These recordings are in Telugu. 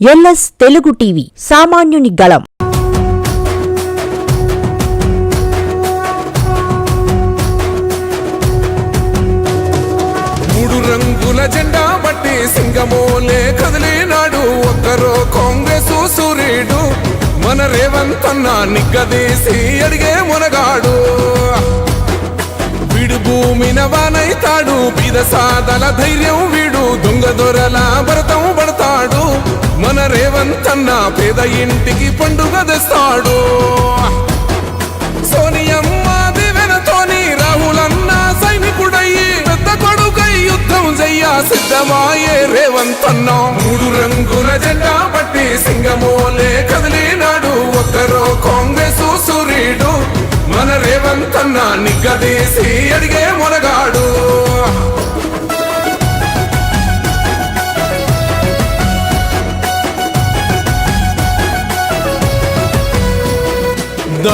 ఎల్ఎస్ తెలుగు టీవీ సామాన్యుని గళం. మూడు రంగుల జెండా బట్టి సింగమోలే కదిలినాడు. ఒక్కరో కాంగ్రెస్ సూర్యుడు. మన రేవంత్ అన్న నిగ్గదీసి అడిగే మునగాడు. వీడు భూమిన వానైతాడు. బీద సాదల ధైర్యం వీడు. దొంగ దొరల భరతం పడతాడు. మన రేవంత్ అన్న పేద ఇంటికి పండుగ తెస్తాడు. సోనియమ్మ దివెనతోని రాహులన్న సైనికుడయ్యి పెద్ద కొడుకై యుద్ధం చెయ్య సిద్ధమాయే రేవంత్ అన్న మూడు రంగుల జెండా పట్టి సింగమోలే కదిలినాడు. ఒక్కరో కాంగ్రెస్ సూర్యుడు మన రేవంత్ అన్న నిగ్గదీసి అడిగే మునగాడు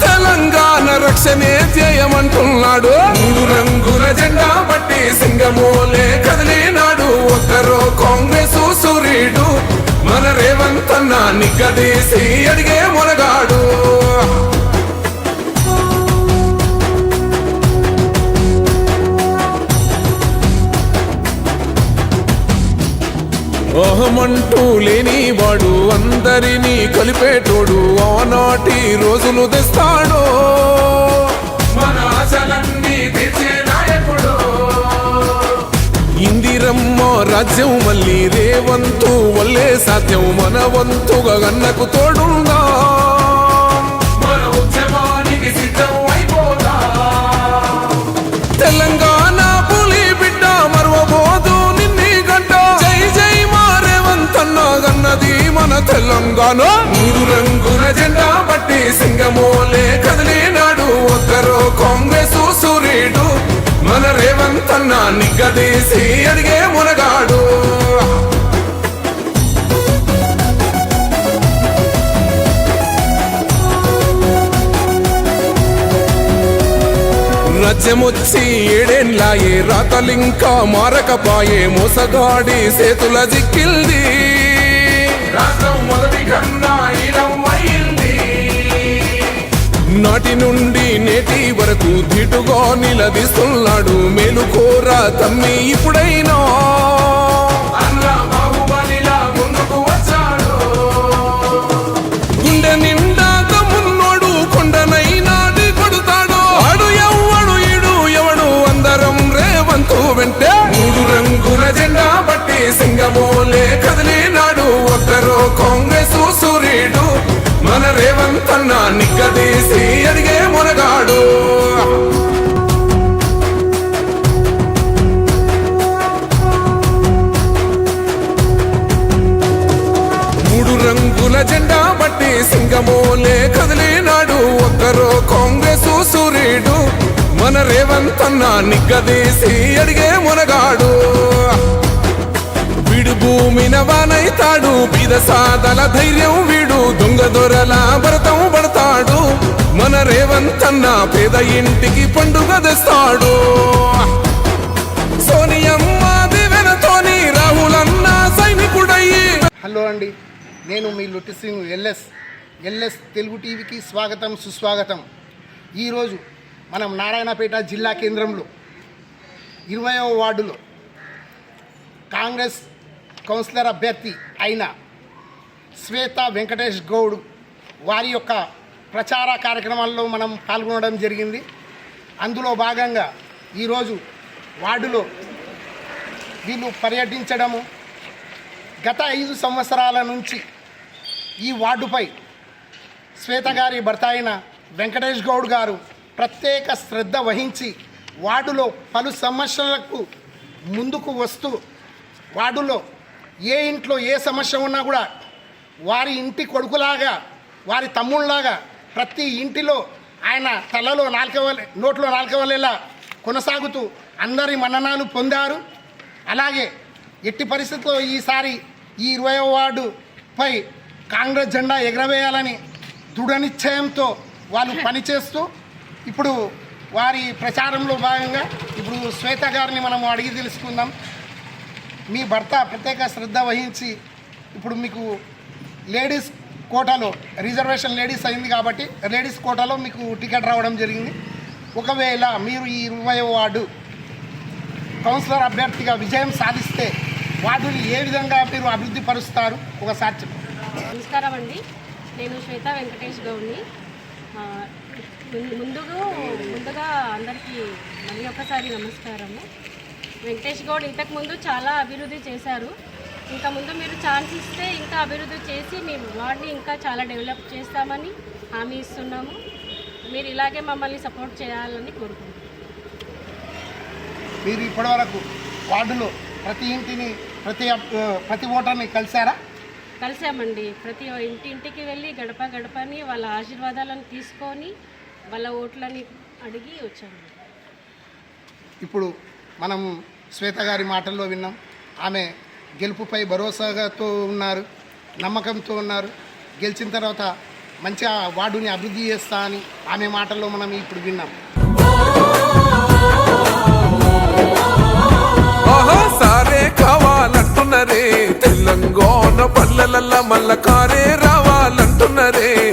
తెలంగాణ రక్షణే చేయమంటున్నాడు మూడు రంగుల జెండా పట్టి సింగమోలే కదిలినాడు. ఒక్కరో కాంగ్రెస్ సూర్యుడు మన రేవంత్ అన్న నిగ్గదీసి అడిగే మునగాడు. అహమంటూ లేని వాడు అందరినీ ఆనాటి రోజులు తెస్తాడు. మన ఆశలన్నీ ఇందిరమ్మ రాజ్యం మళ్ళీ రేవంతు వల్లే సాధ్యం. మన వంతుగా గన్నకు తోడుందా? సింగమోలే కదిలినాడు ఒక్కరో కాంగ్రెస్ సూర్యుడు మన రేవంత్ అన్న నిగ్గదీసి అడిగే మునగాడు. రాజ్యమొచ్చి ఏడేండ్లాయే రాతలింకా మారకపాయే మోసగాడి సేతుల జిక్కిల్ది. రాష్ట్రం మొదటి కన్నా నాటి నుండి నేటి వరకు ధీటుగా నిలదీస్తున్నాడు మేలుకోరా తమ్మి ఇప్పుడైనా. రేవంత్ అన్న నిగ్గదీసి అడిగే మునగాడు. వీడు భూమిన వానైతాడు బీద సాదల ధైర్యం వీడు దొంగ దొరల భరతం పడతాడు. మన రేవంత్ అన్న పేద ఇంటికి పండుగ తెస్తాడు. సోనియమ్మ దివెనతోని రాహులన్న సైనికుడయ్యి హలో అండి నేను మీ లొట్టి సింగ్ ఎల్ఎస్. ఎల్ఎస్ తెలుగు టీవీకి స్వాగతం సుస్వాగతం. ఈరోజు మనం నారాయణపేట జిల్లా కేంద్రంలో ఇరవయవ వార్డులో కాంగ్రెస్ కౌన్సిలర్ అభ్యర్థి అయిన శ్వేత వెంకటేష్ గౌడ్ వారి యొక్క ప్రచార కార్యక్రమాల్లో మనం పాల్గొనడం జరిగింది. అందులో భాగంగా ఈరోజు వార్డులో వీళ్ళు పర్యటించడము. గత ఐదు సంవత్సరాల నుంచి ఈ వార్డుపై శ్వేత గారి భర్త అయిన వెంకటేష్ గౌడ్ గారు ప్రత్యేక శ్రద్ధ వహించి వార్డులో పలు సమస్యలకు ముందుకు వస్తూ వార్డులో ఏ ఇంట్లో ఏ సమస్య ఉన్నా కూడా వారి ఇంటి కొడుకులాగా వారి తమ్ముళ్ళలాగా ప్రతి ఇంటిలో ఆయన తలలో నాలుకవలే నోట్లో నాలుకవలేలా కొనసాగుతూ అందరి మన్ననాలు పొందారు. అలాగే ఎట్టి పరిస్థితుల్లో ఈసారి ఈ ఇరవై వార్డుపై కాంగ్రెస్ జెండా ఎగరవేయాలని దృఢ నిశ్చయంతో వాళ్ళు పనిచేస్తూ ఇప్పుడు వారి ప్రచారంలో భాగంగా ఇప్పుడు శ్వేత గారిని మనం అడిగి తెలుసుకుందాం. మీ భర్త ప్రత్యేక శ్రద్ధ వహించి ఇప్పుడు మీకు లేడీస్ కోటాలో రిజర్వేషన్ లేడీస్ అయింది కాబట్టి లేడీస్ కోటాలో మీకు టికెట్ రావడం జరిగింది. ఒకవేళ మీరు ఈ ఇరవై వార్డు కౌన్సిలర్ అభ్యర్థిగా విజయం సాధిస్తే వార్డుని ఏ విధంగా మీరు అభివృద్ధి పరుస్తారు? ఒకసారి చెప్పండి. నమస్కారం అండి. నేను శ్వేత వెంకటేష్ గౌడ్ని. ముందుగా ముందుగా అందరికీ మళ్ళీ ఒకసారి నమస్కారము. వెంకటేష్ గౌడ్ ఇంతకుముందు చాలా అభివృద్ధి చేశారు. ఇంకా ముందు మీరు ఛాన్స్ ఇస్తే ఇంకా అభివృద్ధి చేసి మీ వార్డ్ని ఇంకా చాలా డెవలప్ చేస్తామని హామీ ఇస్తున్నాము. మీరు ఇలాగే మమ్మల్ని సపోర్ట్ చేయాలని కోరుకుంటున్నాను మీరు ఇప్పటివరకు వార్డులో ప్రతి ఇంటిని ప్రతి ప్రతి ఓటర్ని కలిశారా? కలిసామండి ప్రతి ఇంటి ఇంటికి వెళ్ళి గడప గడపని వాళ్ళ ఆశీర్వాదాలను తీసుకొని వాళ్ళ ఓట్లని అడిగి వచ్చాము ఇప్పుడు మనం శ్వేత గారి మాటల్లో విన్నాం. ఆమె గెలుపుపై భరోసాతో ఉన్నారు నమ్మకంతో ఉన్నారు. గెలిచిన తర్వాత మంచిగా వార్డుని అభివృద్ధి చేస్తా అని ఆమె మాటల్లో మనం ఇప్పుడు విన్నాం. సారే కావాలంటున్నరే. తెలంగాణ పల్లెలల్ల మల్ల కారే రావాలంటున్నరే.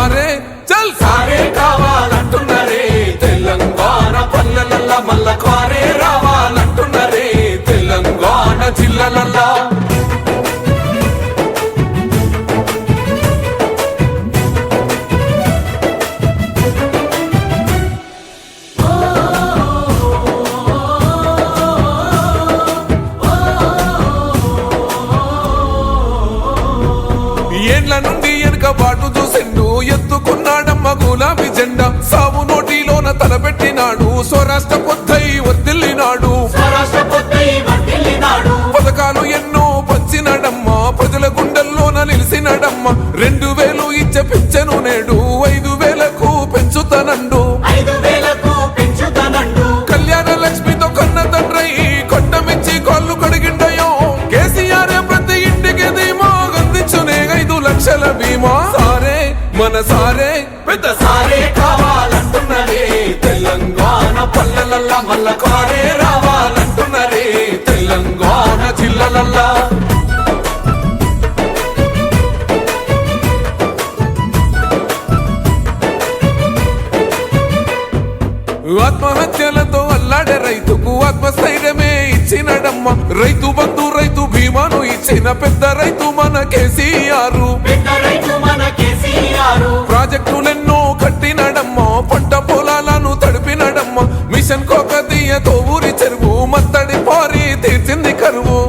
ఎత్తుకున్నాడమ్మ గులాబీ జెండా. సావు నోటిలోన తలపెట్టినాడు. స్వరాష్ట్ర పొద్దై వర్దిల్లినాడు పథకాలు ఎన్నో పంచినడమ్మ. ప్రజల గుండెల్లోన నిలిసినడమ్మ రెండు వేలు ఇచ్చే పింఛను నేడు. ఐదు మన సారే పెద్ద సారే కావాలంటున్నరే. తెలంగాణ పల్లెలల్ల మల్ల కారే రావాలంటున్నరే. తెలంగాణ జిల్లలల్లా. ఆత్మహత్యలతో అల్లాడే రైతుకు ఆత్మస్థైర్యం ఇచ్చినడమ్మ. రైతు బంధు రైతు బీమాను ఇచ్చిన పెద్ద రైతు మన కేసీఆర్. ప్రాజెక్టులెన్నో కట్టినడమ్మ. పంట పొలాలను తడిపినడమ్మ. మిషన్ కోకతీయతో ఊరి చెరువు మత్తడి పారి తీర్చింది కరువు.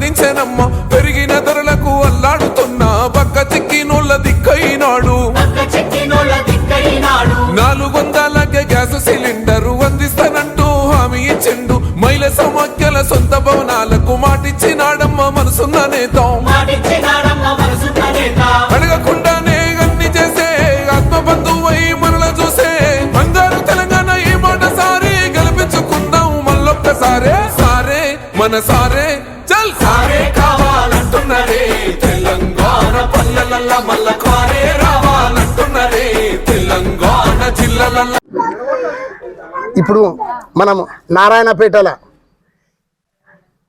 అందించనమ్మ పెరిగిన ధరలకు అల్లాడుతున్న. పక్క చిక్కినోళ్ళ దిక్కైనాడు నాలుగు వందలకే గ్యాస్ సిలిండర్ అందిస్తానంటూ హామీ ఇచ్చిండు. మహిళ సమాఖ్యల సొంత భవనాలకు మాటిచ్చినాడమ్మ మనసున్న నేత. అడగకుండానే అన్ని చేసే మనల చూసే. బంగారు తెలంగాణ ఈ మాట సారి గెలిపించుకుందాం మళ్ళొక్కసారే. సారే మన సారే. జిల్లల మల్ల కారే రావాలంటున్నరే తెలంగాణ జిల్లల ఇప్పుడు మనం నారాయణపేటల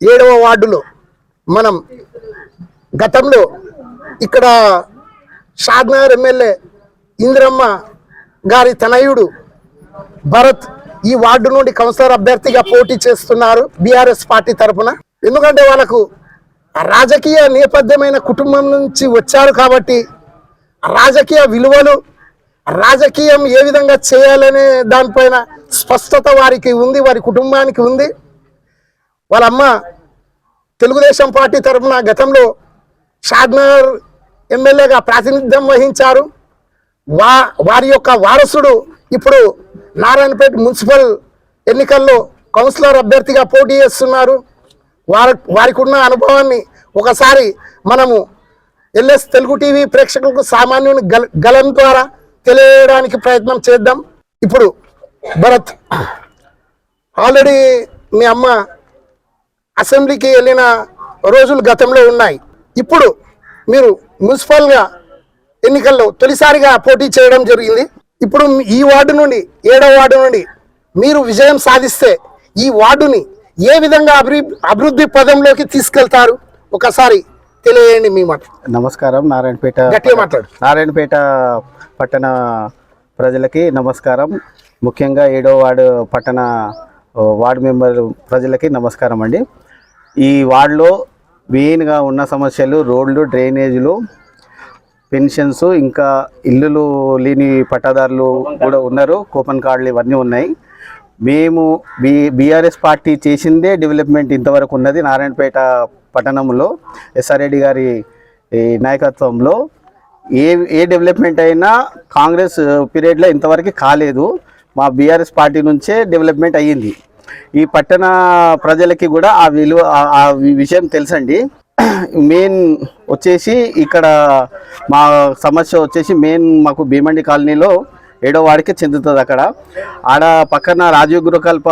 ఏడవ వార్డులో మనం గతంలో ఇక్కడ షాద్నగర్ ఎమ్మెల్యే ఇందిరమ్మ గారి తనయుడు భరత్ ఈ వార్డు నుండి కౌన్సిలర్ అభ్యర్థిగా పోటీ చేస్తున్నారు బీఆర్ఎస్ పార్టీ తరఫున ఎందుకంటే వాళ్ళకు రాజకీయ నేపథ్యమైన కుటుంబం నుంచి వచ్చారు కాబట్టి రాజకీయ విలువలు రాజకీయం ఏ విధంగా చేయాలనే దానిపైన స్పష్టత వారికి ఉంది వారి కుటుంబానికి ఉంది. వాళ్ళ అమ్మ తెలుగుదేశం పార్టీ తరఫున గతంలో షాద్నగర్ ఎమ్మెల్యేగా ప్రాతినిధ్యం వహించారు. వా వారి యొక్క వారసుడు ఇప్పుడు నారాయణపేట మున్సిపల్ ఎన్నికల్లో కౌన్సిలర్ అభ్యర్థిగా పోటీ చేస్తున్నారు. వారి వారికి ఉన్న అనుభవాన్ని ఒకసారి మనము ఎల్ఎస్ తెలుగు టీవీ ప్రేక్షకులకు సామాన్యుని గల గలం ద్వారా తెలియడానికి ప్రయత్నం చేద్దాం. ఇప్పుడు భరత్ ఆల్రెడీ మీ అమ్మ అసెంబ్లీకి వెళ్ళిన రోజులు గతంలో ఉన్నాయి. ఇప్పుడు మీరు మున్సిపల్గా ఎన్నికల్లో తొలిసారిగా పోటీ చేయడం జరిగింది. ఇప్పుడు ఈ వార్డు నుండి ఏడవ వార్డు నుండి మీరు విజయం సాధిస్తే ఈ వార్డుని ఏ విధంగా అభివృద్ధి పదంలోకి తీసుకెళ్తారు? ఒకసారి తెలియజేయండి మీ మాట. నమస్కారం నారాయణపేట మాట్లాడు. నారాయణపేట పట్టణ ప్రజలకి నమస్కారం. ముఖ్యంగా ఏడో వార్డు పట్టణ వార్డు మెంబర్ ప్రజలకి నమస్కారం అండి. ఈ వార్డులో మెయిన్గా ఉన్న సమస్యలు రోడ్లు డ్రైనేజీలు పెన్షన్స్ ఇంకా ఇల్లులు లేని పట్టాదారులు కూడా ఉన్నారు. కూపన్ కార్డులు ఇవన్నీ ఉన్నాయి. మేము బి బీఆర్ఎస్ పార్టీ చేసిందే డెవలప్మెంట్ ఇంతవరకు ఉన్నది నారాయణపేట పట్టణంలో. ఎస్ఆర్ రెడ్డి గారి నాయకత్వంలో. ఏ ఏ డెవలప్మెంట్ అయినా కాంగ్రెస్ పీరియడ్లో ఇంతవరకు కాలేదు. మా బీఆర్ఎస్ పార్టీ నుంచే డెవలప్మెంట్ అయ్యింది. ఈ పట్టణ ప్రజలకి కూడా ఆ విలువ ఆ విషయం తెలుసండి. మెయిన్ వచ్చేసి ఇక్కడ మా సమస్య వచ్చేసి మెయిన్ మాకు భీమండి కాలనీలో ఏడో వాడికి చెందుతుంది అక్కడ. ఆడ పక్కన రాజీవ్ గృహకల్ప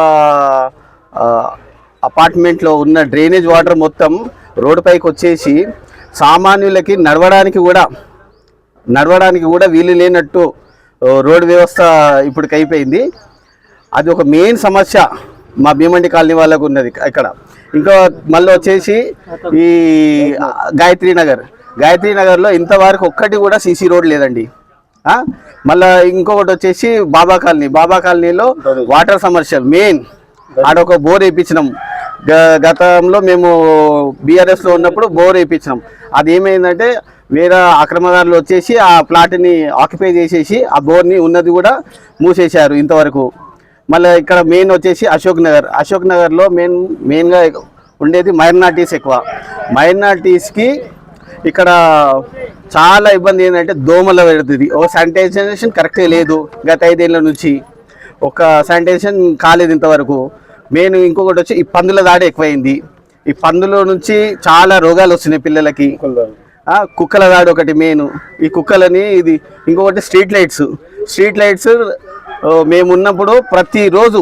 అపార్ట్మెంట్లో ఉన్న డ్రైనేజ్ వాటర్ మొత్తం రోడ్డు పైకి వచ్చేసి సామాన్యులకి నడవడానికి కూడా నడవడానికి కూడా వీలు లేనట్టు రోడ్డు వ్యవస్థ ఇప్పటికి అయిపోయింది. అది ఒక మెయిన్ సమస్య మా భీమండి కాలనీ వాళ్ళకు ఉన్నది ఇక్కడ. ఇంకా మళ్ళీ వచ్చేసి ఈ గాయత్రి నగర్. గాయత్రి నగర్లో ఇంతవరకు ఒక్కటి కూడా సీసీ రోడ్ లేదండి. మళ్ళా ఇంకొకటి వచ్చేసి బాబా కాలనీ. బాబా కాలనీలో వాటర్ సమస్య మెయిన్. ఆడ ఒక బోర్ వేయించినాం గ- గతంలో మేము బీఆర్ఎస్లో ఉన్నప్పుడు బోర్ వేయించినాం అది ఏమైందంటే వేరే అక్రమదారులు వచ్చేసి ఆ ప్లాట్ని ఆక్యుపై చేసేసి ఆ బోర్ని ఉన్నది కూడా మూసేశారు ఇంతవరకు. మళ్ళీ ఇక్కడ మెయిన్ వచ్చేసి అశోక్ నగర్. అశోక్ నగర్లో మెయిన్ మెయిన్గా ఉండేది మైనార్టీస్ ఎక్కువ. మైనార్టీస్కి ఇక్కడ చాలా ఇబ్బంది ఏంటంటే దోమల పెడుతుంది ఒక శానిటైజేషన్ కరెక్ట్గా లేదు గత ఐదేళ్ళ నుంచి. ఒక శానిటైజేషన్ కాలేదు ఇంతవరకు. మెయిన్ ఇంకొకటి వచ్చి ఈ పందుల దాడి ఎక్కువైంది. ఈ పందుల నుంచి చాలా రోగాలు వస్తున్నాయి పిల్లలకి. కుక్కల దాడి. ఒకటి మెయిన్. ఈ కుక్కలని ఇది ఇంకొకటి స్ట్రీట్ లైట్స్. స్ట్రీట్ లైట్స్ మేము ఉన్నప్పుడు ప్రతిరోజు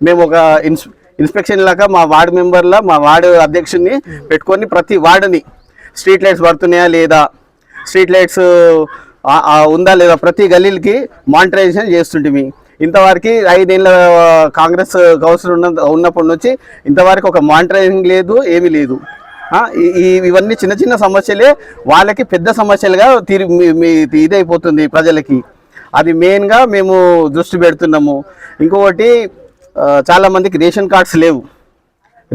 మేము ఒక ఇన్స్ ఇన్స్పెక్షన్ లాగా మా వార్డు మెంబర్ల మా వార్డు అధ్యక్షుడిని పెట్టుకొని ప్రతి వార్డుని స్ట్రీట్ లైట్స్ పడుతున్నాయా లేదా? స్ట్రీట్ లైట్స్ ఉందా లేదా? ప్రతి గల్లీలకి మానిటరైజేషన్ చేస్తుంటిమి. ఇంతవరకు ఐదేళ్ళ కాంగ్రెస్ కౌన్సిల్ ఉన్న ఉన్నప్పటి నుంచి ఇంతవరకు ఒక మానిటరైజింగ్ లేదు ఏమీ లేదు. ఇవన్నీ చిన్న చిన్న సమస్యలే. వాళ్ళకి పెద్ద సమస్యలుగా తీరి మీ- ఇదైపోతుంది ప్రజలకి. అది మెయిన్గా మేము దృష్టి పెడుతున్నాము. ఇంకొకటి చాలామందికి రేషన్ కార్డ్స్ లేవు.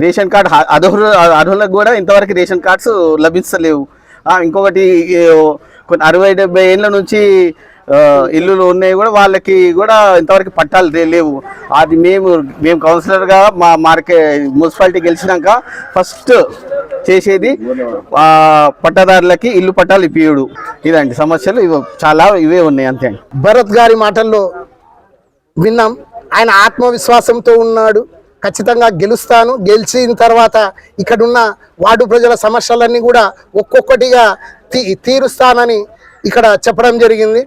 రేషన్ కార్డు అర్హులు అర్హులకు కూడా ఇంతవరకు రేషన్ కార్డ్స్ లభిస్తలేవు ఇంకొకటి కొన్ని అరవై డెబ్బై ఏళ్ళ నుంచి ఇల్లులు ఉన్నాయి కూడా వాళ్ళకి కూడా ఇంతవరకు పట్టాలు లేవు. అది మేము మేము కౌన్సిలర్గా మా మార్కెట్ మున్సిపాలిటీ గెలిచినాక ఫస్ట్ చేసేది పట్టదారులకి ఇల్లు పట్టాలు ఇప్పియుడు. ఇదండి సమస్యలు ఇవి చాలా ఇవే ఉన్నాయి అంతే భరత్ గారి మాటల్లో విన్నాం. ఆయన ఆత్మవిశ్వాసంతో ఉన్నాడు. ఖచ్చితంగా గెలుస్తాను. గెలిచిన తర్వాత ఇక్కడున్న వార్డు ప్రజల సమస్యలన్నీ కూడా ఒక్కొక్కటిగా తీ తీరుస్తానని ఇక్కడ చెప్పడం జరిగింది.